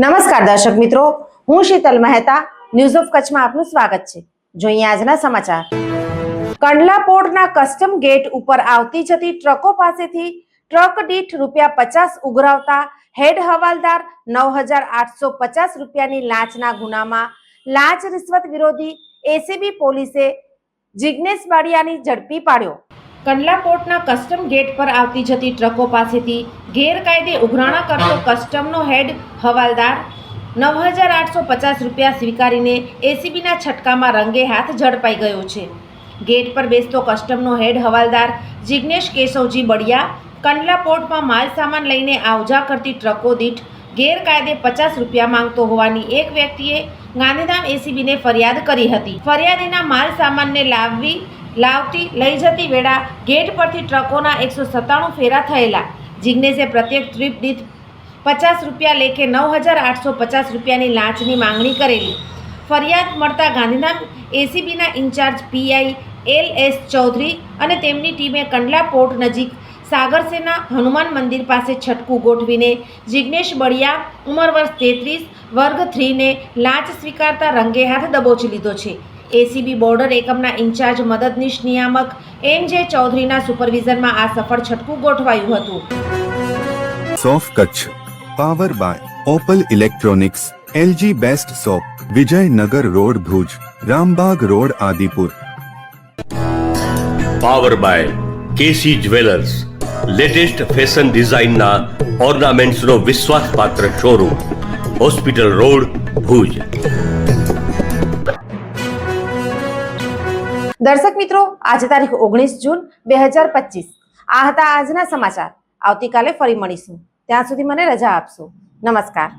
નમસ્કાર દર્શક મિત્રો, હું શીતલ મહેતા ન્યૂઝ ઓફ કચ્છમાં આપનું સ્વાગત છે. જોઈએ આજના સમાચાર. કંડલા પોર્ટના કસ્ટમ ગેટ ઉપર આવતી જતી ટ્રકો પાસેથી ટ્રક દીઠ રૂપિયા પચાસ ઉઘરાવતા હેડ હવાલદાર નવ હજાર આઠસો પચાસ રૂપિયાની લાંચના ગુનામાં લાંચ રિશ્વત વિરોધી એસીબી પોલીસે જિજ્ઞેશ બાડિયાની ઝડપી પાડ્યો. કંડલા પોર્ટના કસ્ટમ ગેટ પર આવતી જતી ટ્રકો પાસેથી ગેરકાયદે ઉઘરાણા કરતો કસ્ટમનો હેડ હવાલદાર નવ હજાર આઠસો પચાસ રૂપિયા સ્વીકારીને એસીબીના છટકામાં રંગે હાથ ઝડપાઈ ગયો છે. ગેટ પર બેસતો કસ્ટમનો હેડ હવાલદાર જિગ્નેશ કેશવજી બળિયા કંડલા પોર્ટમાં માલ સામાન લઈને આવજા કરતી ટ્રકો દીઠ ગેરકાયદે પચાસ રૂપિયા માંગતો હોવાની એક વ્યક્તિએ ગાંધીધામ એસીબીને ફરિયાદ કરી હતી. ફરિયાદીના માલ સામાનને લાવવી લાવતી લઈ જતી વેળા ગેટ પરથી ટ્રકોના એકસો સત્તાણું ફેરા થયેલા. જિગ્નેશે પ્રત્યેક ટ્રીપ દીઠ પચાસ રૂપિયા લેખે નવ હજાર આઠસો પચાસ રૂપિયાની લાંચની માંગણી કરેલી. ફરિયાદ મળતા Gandhidham એસીબીના in charge PI L S Chaudhary અને તેમની ટીમે કંડલા પોર્ટ નજીક સાગરસેના હનુમાન મંદિર પાસે છટકું ગોઠવીને જિગ્નેશ બળિયા ઉંમર વર્ષ તેત્રીસ, વર્ગ થ્રીને લાંચ સ્વીકારતા રંગે હાથ દબોચી લીધો છે. એસીબી બોર્ડર એકમના ઇન્ચાર્જ મદદનીશ નિયામક એમ જે ચૌધરીના સુપરવિઝનમાં આ સફળ છટકું ગોઠવાયું હતું. સોફ Kutch power by Opal electronics LG best shop Vijaynagar road Bhuj Rambag road Adipur. Power by KC jewellers latest fashion ડિઝાઇનના ઓર્નામેન્ટ્સનો વિશ્વાસપાત્ર શોરૂમ હોસ્પિટલ રોડ ભુજ. દર્શક મિત્રો, આજે તારીખ ઓગણીસ જૂન બે હજાર પચીસ. આ હતા આજના સમાચાર. આવતીકાલે ફરી મળીશું. ત્યાં સુધી મને રજા આપશો. નમસ્કાર.